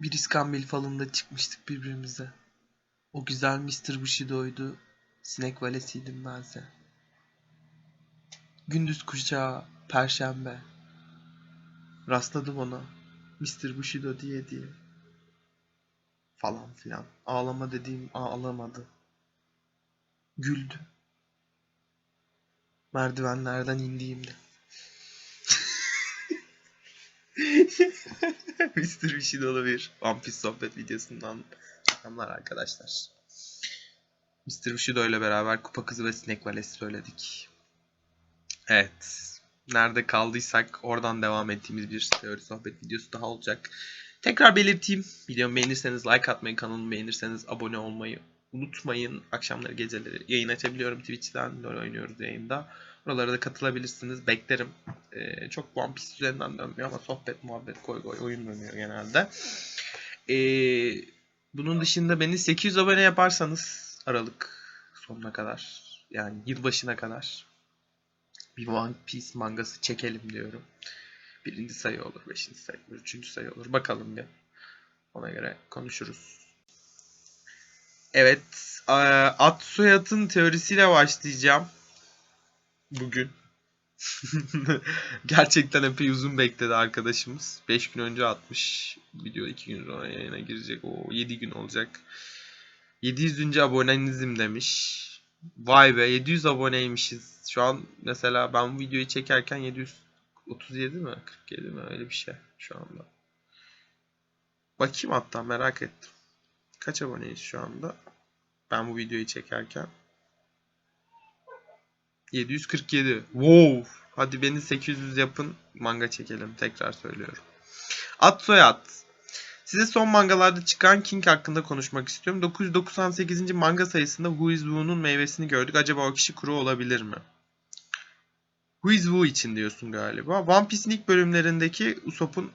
bir iskambil falında çıkmıştık birbirimize. O güzel Mr. Bushido'ydu. Sinek valesiydim bense. Gündüz kuşağı, perşembe. Rastladım ona. Mr. Bushido diye diye. Falan filan. Ağlama dediğim ağlamadı. Güldü. Merdivenlerden indiğimde. Mr. Bushido'lu bir One Piece sohbet videosundan selamlar arkadaşlar. Mr. Bushido ile beraber Kupa Kızı ve Sinek Valesi söyledik. Evet. Nerede kaldıysak oradan devam ettiğimiz bir teori sohbet videosu daha olacak. Tekrar belirteyim. Videomu beğenirseniz like atmayı, kanalımı beğenirseniz abone olmayı unutmayın. Akşamları geceleri yayın açabiliyorum Twitch'ten. LoL oynuyoruz yayında. Oralara da katılabilirsiniz. Beklerim. Ee, çok One Piece üzerinden dönmüyor ama sohbet, muhabbet, koy koy oyun dönüyor genelde. Ee, bunun dışında beni 800 abone yaparsanız Aralık sonuna kadar yani yılbaşına kadar bir One Piece mangası çekelim diyorum. Birinci sayı olur, beşinci sayı olur, üçüncü sayı olur. Bakalım bir. Ona göre konuşuruz. Evet. At soyadın teorisiyle başlayacağım. Bugün. Gerçekten epey uzun bekledi arkadaşımız. 5 gün önce atmış. Video 2 gün sonra yayına girecek. O 7 gün olacak. 700. abonenizim demiş. Vay be 700 aboneymişiz. Şu an mesela ben bu videoyu çekerken 737 mi? 47 mi? Öyle bir şey şu anda. Bakayım hatta merak ettim. Kaç aboneyiz şu anda? Ben bu videoyu çekerken. 747. Wow. Hadi beni 800 yapın. Manga çekelim. Tekrar söylüyorum. At soyad. Size son mangalarda çıkan King hakkında konuşmak istiyorum. 998. manga sayısında Who is Woo'nun meyvesini gördük. Acaba o kişi kuru olabilir mi? Who is Woo için diyorsun galiba. One Piece'in ilk bölümlerindeki Usopp'un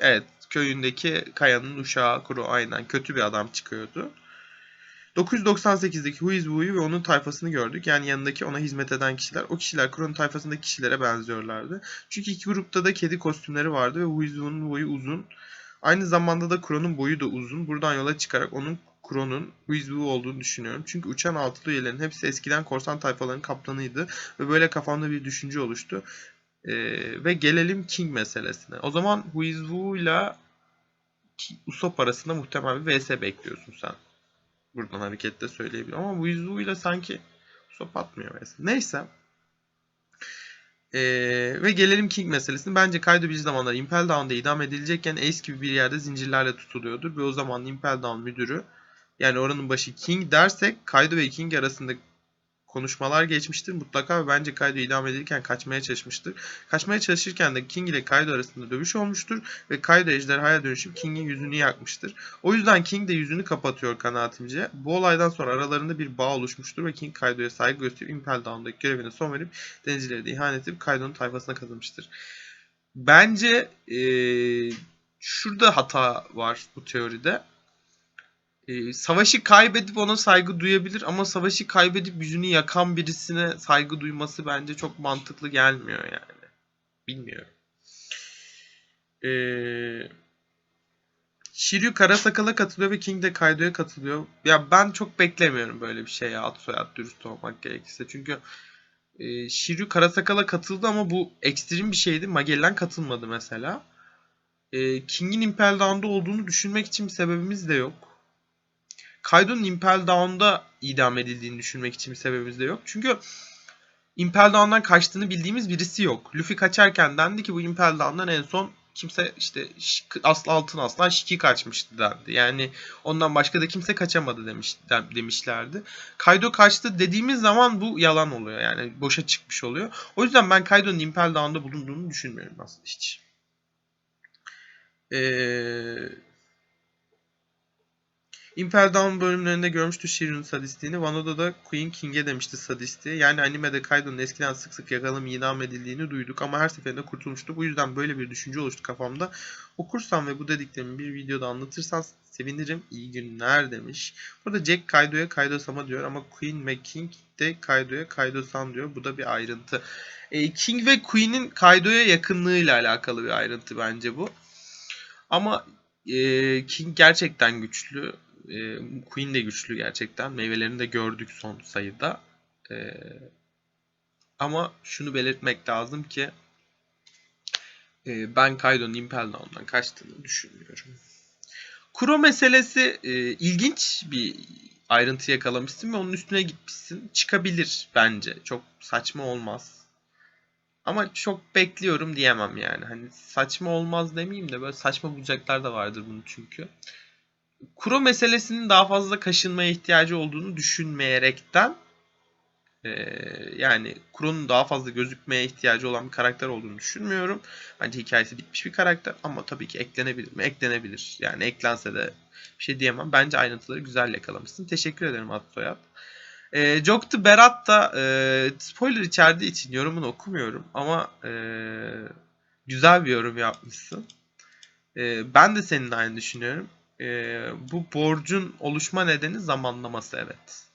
evet köyündeki Kaya'nın uşağı kuru aynen kötü bir adam çıkıyordu. 998'deki Who is Woo'yu ve onun tayfasını gördük. Yani yanındaki ona hizmet eden kişiler. O kişiler Kuro'nun tayfasındaki kişilere benziyorlardı. Çünkü iki grupta da kedi kostümleri vardı ve Woo'nun boyu uzun. Aynı zamanda da Kuro'nun boyu da uzun. Buradan yola çıkarak onun is Woo olduğunu düşünüyorum. Çünkü uçan altılı üyelerin hepsi eskiden korsan tayfaların kaptanıydı. Ve böyle kafamda bir düşünce oluştu. Ee, ve gelelim King meselesine. O zaman Woo ile Usopp arasında muhtemel bir vs bekliyorsun sen. Buradan hareketle söyleyebilirim. Ama yüzüğü ile sanki Usopp atmıyor mesela. Neyse. Ee, ve gelelim King meselesine. Bence Kaido bir zamanlar Impel Down'da idam edilecekken Ace gibi bir yerde zincirlerle tutuluyordur. Ve o zaman Impel Down müdürü yani oranın başı King dersek Kaido ve King arasında konuşmalar geçmiştir mutlaka ve bence Kaido idam edilirken kaçmaya çalışmıştır. Kaçmaya çalışırken de King ile Kaido arasında dövüş olmuştur ve Kaido ejderhaya dönüşüp King'in yüzünü yakmıştır. O yüzden King de yüzünü kapatıyor kanaatimce. Bu olaydan sonra aralarında bir bağ oluşmuştur ve King Kaido'ya saygı gösterip Impel Down'daki görevine son verip denizcilere de ihanet edip Kaido'nun tayfasına katılmıştır. Bence ee, şurada hata var bu teoride. Ee, savaşı kaybedip ona saygı duyabilir ama savaşı kaybedip yüzünü yakan birisine saygı duyması bence çok mantıklı gelmiyor yani. Bilmiyorum. Ee, Shiryu Karasakal'a katılıyor ve King de Kaido'ya katılıyor. Ya ben çok beklemiyorum böyle bir şey ya ad soyad dürüst olmak gerekirse. Çünkü e, Shiryu Karasakal'a katıldı ama bu ekstrem bir şeydi. Magellan katılmadı mesela. E, King'in Impel Down'da olduğunu düşünmek için bir sebebimiz de yok. Kaido'nun Impel Down'da idam edildiğini düşünmek için bir sebebimiz de yok. Çünkü Impel Down'dan kaçtığını bildiğimiz birisi yok. Luffy kaçarken dendi ki bu Impel Down'dan en son kimse işte aslı altın aslan Shiki kaçmıştı dendi. Yani ondan başka da kimse kaçamadı demiş, demişlerdi. Kaido kaçtı dediğimiz zaman bu yalan oluyor. Yani boşa çıkmış oluyor. O yüzden ben Kaido'nun Impel Down'da bulunduğunu düşünmüyorum aslında hiç. Eee Impel Down bölümlerinde görmüştü Shiryu'nun sadistliğini. Wano'da da Queen King'e demişti sadisti. Yani animede Kaido'nun eskiden sık sık yakalanıp idam edildiğini duyduk ama her seferinde kurtulmuştu. Bu yüzden böyle bir düşünce oluştu kafamda. Okursan ve bu dediklerimi bir videoda anlatırsan sevinirim. İyi günler demiş. Burada Jack Kaido'ya Kaido-sama diyor ama Queen ve King de Kaido'ya Kaido-san diyor. Bu da bir ayrıntı. E, King ve Queen'in Kaido'ya yakınlığıyla alakalı bir ayrıntı bence bu. Ama Ee, King gerçekten güçlü. Ee, Queen de güçlü gerçekten. Meyvelerini de gördük son sayıda. Ee, ama şunu belirtmek lazım ki e, ben Kaido'nun Impel Down'dan kaçtığını düşünmüyorum. Kuro meselesi e, ilginç bir ayrıntı yakalamışsın ve onun üstüne gitmişsin. Çıkabilir bence. Çok saçma olmaz. Ama çok bekliyorum diyemem yani. Hani saçma olmaz demeyeyim de böyle saçma bulacaklar da vardır bunu çünkü. Kuro meselesinin daha fazla kaşınmaya ihtiyacı olduğunu düşünmeyerekten ee, yani Kuro'nun daha fazla gözükmeye ihtiyacı olan bir karakter olduğunu düşünmüyorum. Bence hikayesi bitmiş bir karakter ama tabii ki eklenebilir mi? Eklenebilir. Yani eklense de bir şey diyemem. Bence ayrıntıları güzel yakalamışsın. Teşekkür ederim Atsoyat. E, Joktu Berat da e, spoiler içerdiği için yorumunu okumuyorum ama e, güzel bir yorum yapmışsın. E, ben de senin aynı düşünüyorum. E, bu borcun oluşma nedeni zamanlaması evet.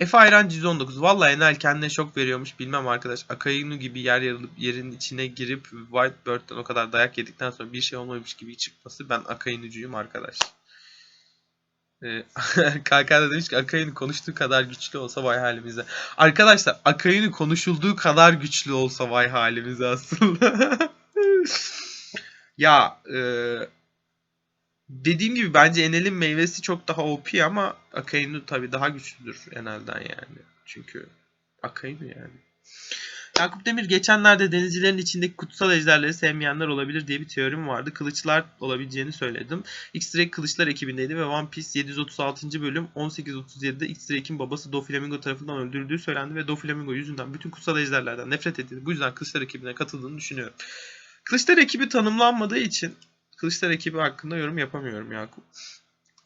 Efe Ayran 119. Valla Enel kendine şok veriyormuş. Bilmem arkadaş. Akayunu gibi yer yarılıp yerin içine girip Whitebird'den o kadar dayak yedikten sonra bir şey olmamış gibi çıkması. Ben Akayunucuyum arkadaş. Ee, KK da demiş ki Akayunu konuştuğu kadar güçlü olsa vay halimize. Arkadaşlar Akayunu konuşulduğu kadar güçlü olsa vay halimize aslında. ya e, dediğim gibi bence Enel'in meyvesi çok daha OP ama Akainu tabii daha güçlüdür Enel'den yani. Çünkü Akainu yani. Yakup Demir geçenlerde denizcilerin içindeki kutsal ejderleri sevmeyenler olabilir diye bir teorim vardı. Kılıçlar olabileceğini söyledim. X-Drake Kılıçlar ekibindeydi ve One Piece 736. bölüm 1837'de X-Drake'in babası Doflamingo tarafından öldürüldüğü söylendi ve Doflamingo yüzünden bütün kutsal ejderlerden nefret edildi. Bu yüzden Kılıçlar ekibine katıldığını düşünüyorum. Kılıçlar ekibi tanımlanmadığı için Kılıçlar ekibi hakkında yorum yapamıyorum Yakup.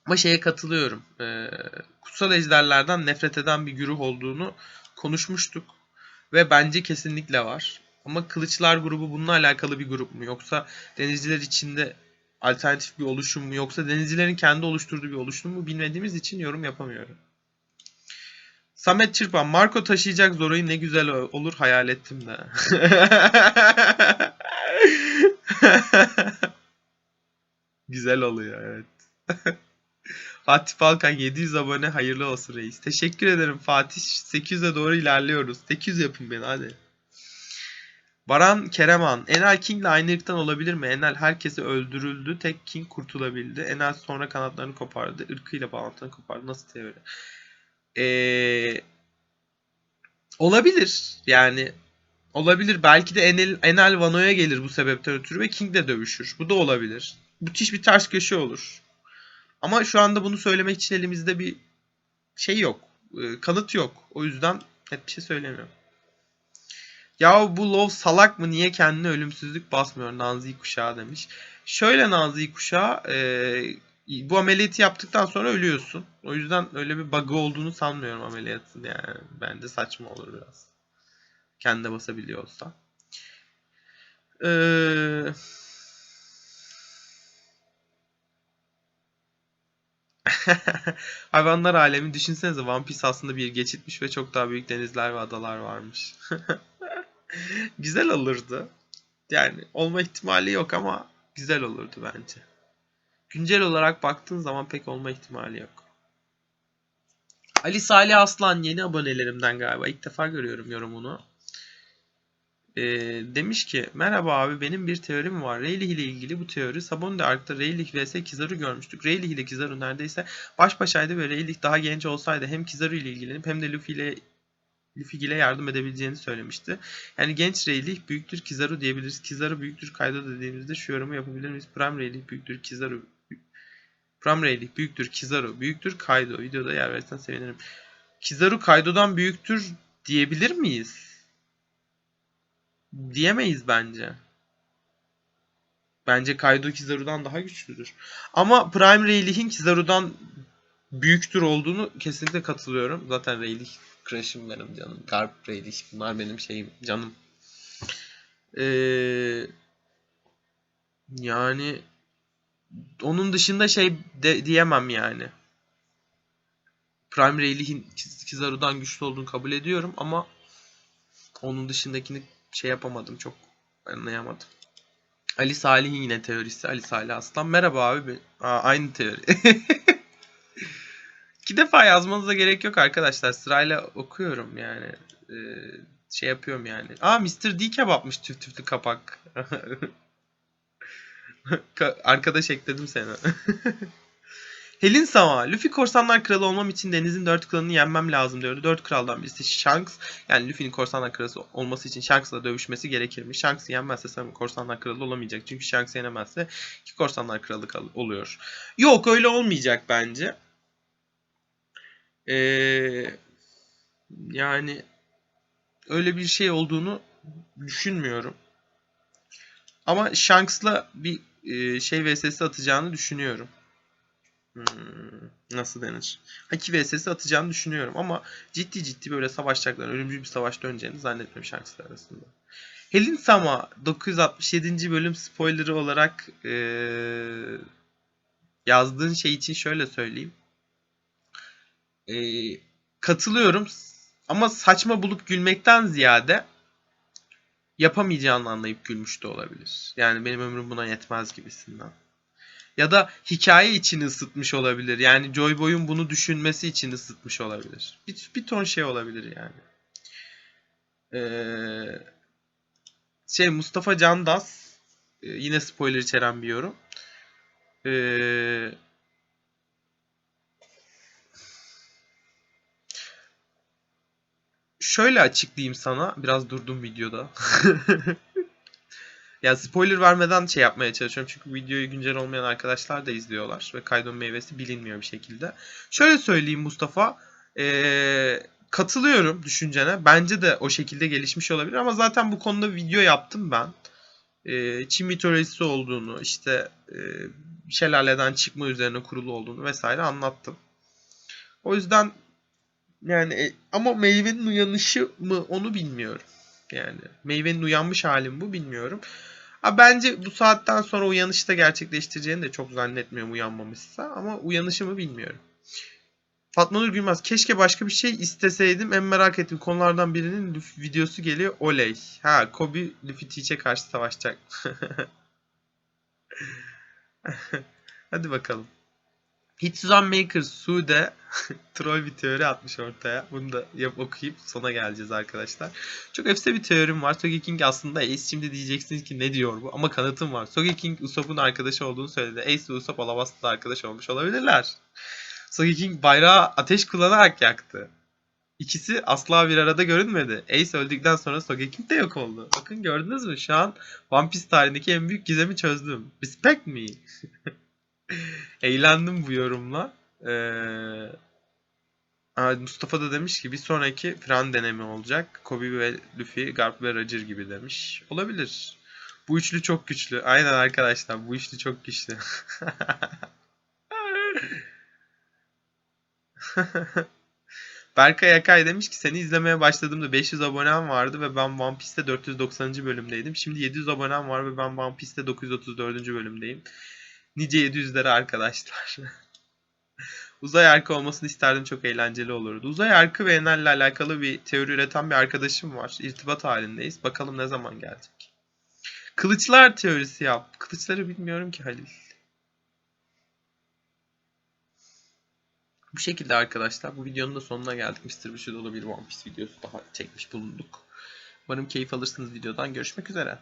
Ama şeye katılıyorum. Ee, kutsal ejderlerden nefret eden bir güruh olduğunu konuşmuştuk. Ve bence kesinlikle var. Ama Kılıçlar grubu bununla alakalı bir grup mu? Yoksa denizciler içinde alternatif bir oluşum mu? Yoksa denizcilerin kendi oluşturduğu bir oluşum mu? Bilmediğimiz için yorum yapamıyorum. Samet Çırpan, Marco taşıyacak Zoro'yu ne güzel olur hayal ettim de. Güzel oluyor evet. Fatih Falkan 700 abone hayırlı olsun reis. Teşekkür ederim Fatih. 800'e doğru ilerliyoruz. 800 yapın beni hadi. Baran Kereman. Enel King ile aynı ırktan olabilir mi? Enel herkesi öldürüldü. Tek King kurtulabildi. Enel sonra kanatlarını kopardı. Irkıyla bağlantını kopardı. Nasıl teori? Ee, olabilir. Yani olabilir. Belki de Enel, Enel Vano'ya gelir bu sebepten ötürü ve King de dövüşür. Bu da olabilir müthiş bir ters köşe olur. Ama şu anda bunu söylemek için elimizde bir şey yok. E, kanıt yok. O yüzden net bir şey söylemiyorum. Ya bu Love salak mı? Niye kendine ölümsüzlük basmıyor? Nazi kuşağı demiş. Şöyle Nazi kuşağı e, bu ameliyatı yaptıktan sonra ölüyorsun. O yüzden öyle bir bug'ı olduğunu sanmıyorum ameliyatın yani. Bence saçma olur biraz. Kendine basabiliyor olsa. Eee Hayvanlar alemi düşünsenize One Piece aslında bir geçitmiş ve çok daha büyük denizler ve adalar varmış. güzel olurdu. Yani olma ihtimali yok ama güzel olurdu bence. Güncel olarak baktığın zaman pek olma ihtimali yok. Ali Salih Aslan yeni abonelerimden galiba. İlk defa görüyorum yorumunu. E, demiş ki merhaba abi benim bir teorim var. Rayleigh ile ilgili bu teori Sabonde Ark'ta Rayleigh vs Kizaru görmüştük. Rayleigh ile Kizaru neredeyse baş başaydı ve Rayleigh daha genç olsaydı hem Kizaru ile ilgilenip hem de Luffy ile Luffy ile yardım edebileceğini söylemişti. Yani genç Rayleigh büyüktür Kizaru diyebiliriz. Kizaru büyüktür Kaido dediğimizde şu yorumu yapabilir miyiz? Prime Rayleigh büyüktür Kizaru Prime Rayleigh büyüktür Kizaru büyüktür Kaido. Videoda yer verirsen sevinirim. Kizaru Kaido'dan büyüktür diyebilir miyiz? Diyemeyiz bence. Bence Kaido Kizaru'dan daha güçlüdür. Ama Prime Rayleigh'in Kizaru'dan büyüktür olduğunu kesinlikle katılıyorum. Zaten Rayleigh crush'ım benim canım. Garp Rayleigh bunlar benim şeyim canım. Ee, yani onun dışında şey de, diyemem yani. Prime Rayleigh'in Kizaru'dan güçlü olduğunu kabul ediyorum ama onun dışındakini şey yapamadım çok anlayamadım. Ali Salih'in yine teorisi. Ali Salih Aslan. Merhaba abi. Aa, aynı teori. İki defa yazmanıza gerek yok arkadaşlar. Sırayla okuyorum yani. Ee, şey yapıyorum yani. Aa Mr. D kebapmış tüf tüflü kapak. Ka- Arkadaş ekledim seni. Helin Sama, Luffy korsanlar kralı olmam için denizin dört kralını yenmem lazım diyordu. Dört kraldan birisi Shanks. Yani Luffy'nin korsanlar kralı olması için Shanks'la dövüşmesi gerekirmiş. Shanks'ı yenmezse sen korsanlar kralı olamayacak. Çünkü Shanks yenemezse iki korsanlar kralı oluyor. Yok öyle olmayacak bence. Ee, yani öyle bir şey olduğunu düşünmüyorum. Ama Shanks'la bir e, şey vs atacağını düşünüyorum. Hmm, nasıl denir? Haki vs atacağını düşünüyorum ama ciddi ciddi böyle savaşacaklar, ölümcül bir savaş döneceğini zannetmiyorum Shanks'la arasında. Helin Sama 967. bölüm spoilerı olarak e, yazdığın şey için şöyle söyleyeyim. E, katılıyorum ama saçma bulup gülmekten ziyade yapamayacağını anlayıp gülmüş de olabilir. Yani benim ömrüm buna yetmez gibisinden. Ya da hikaye için ısıtmış olabilir. Yani Joy Boy'un bunu düşünmesi için ısıtmış olabilir. Bir, bir ton şey olabilir yani. Ee, şey Mustafa Candas e, yine spoiler içeren bir yorum. Ee, şöyle açıklayayım sana. Biraz durdum videoda. ya spoiler vermeden şey yapmaya çalışıyorum. Çünkü videoyu güncel olmayan arkadaşlar da izliyorlar. Ve kaydon meyvesi bilinmiyor bir şekilde. Şöyle söyleyeyim Mustafa. Ee, katılıyorum düşüncene. Bence de o şekilde gelişmiş olabilir. Ama zaten bu konuda video yaptım ben. Ee, Çin mitolojisi olduğunu, işte e, şelaleden çıkma üzerine kurulu olduğunu vesaire anlattım. O yüzden yani e, ama meyvenin uyanışı mı onu bilmiyorum. Yani meyvenin uyanmış hali mi bu bilmiyorum. Ha, bence bu saatten sonra uyanışı da gerçekleştireceğini de çok zannetmiyorum uyanmamışsa. Ama uyanışı mı bilmiyorum. Fatma Nur Gülmez. Keşke başka bir şey isteseydim. En merak ettiğim konulardan birinin videosu geliyor. Oley. Ha Kobe Teach'e karşı savaşacak. Hadi bakalım. Hitsusan Maker Sude troll bir teori atmış ortaya. Bunu da yap okuyup sona geleceğiz arkadaşlar. Çok efsane bir teorim var. Sogeking aslında Ace. Şimdi diyeceksiniz ki ne diyor bu? Ama kanıtım var. Sogeking Usopp'un arkadaşı olduğunu söyledi. Ace ve Usopp Alabasta'da arkadaş olmuş olabilirler. Sogeking bayrağı ateş kullanarak yaktı. İkisi asla bir arada görünmedi. Ace öldükten sonra Sogeking de yok oldu. Bakın gördünüz mü? Şu an One Piece tarihindeki en büyük gizemi çözdüm. Respect me. Eğlendim bu yorumla. Ee, Mustafa da demiş ki bir sonraki fren denemi olacak. Kobe ve Luffy, Garp ve Roger gibi demiş. Olabilir. Bu üçlü çok güçlü. Aynen arkadaşlar bu üçlü çok güçlü. Berkay Akay demiş ki seni izlemeye başladığımda 500 abonem vardı ve ben One Piece'te 490. bölümdeydim. Şimdi 700 abonem var ve ben One Piece'te 934. bölümdeyim. Nice 700'lere arkadaşlar. Uzay arka olmasını isterdim çok eğlenceli olurdu. Uzay arka ve Enel'le alakalı bir teori üreten bir arkadaşım var. İrtibat halindeyiz. Bakalım ne zaman gelecek. Kılıçlar teorisi yap. Kılıçları bilmiyorum ki Halil. Bu şekilde arkadaşlar bu videonun da sonuna geldik. Mr. Bishop dolu bir One Piece videosu daha çekmiş bulunduk. Umarım keyif alırsınız videodan. Görüşmek üzere.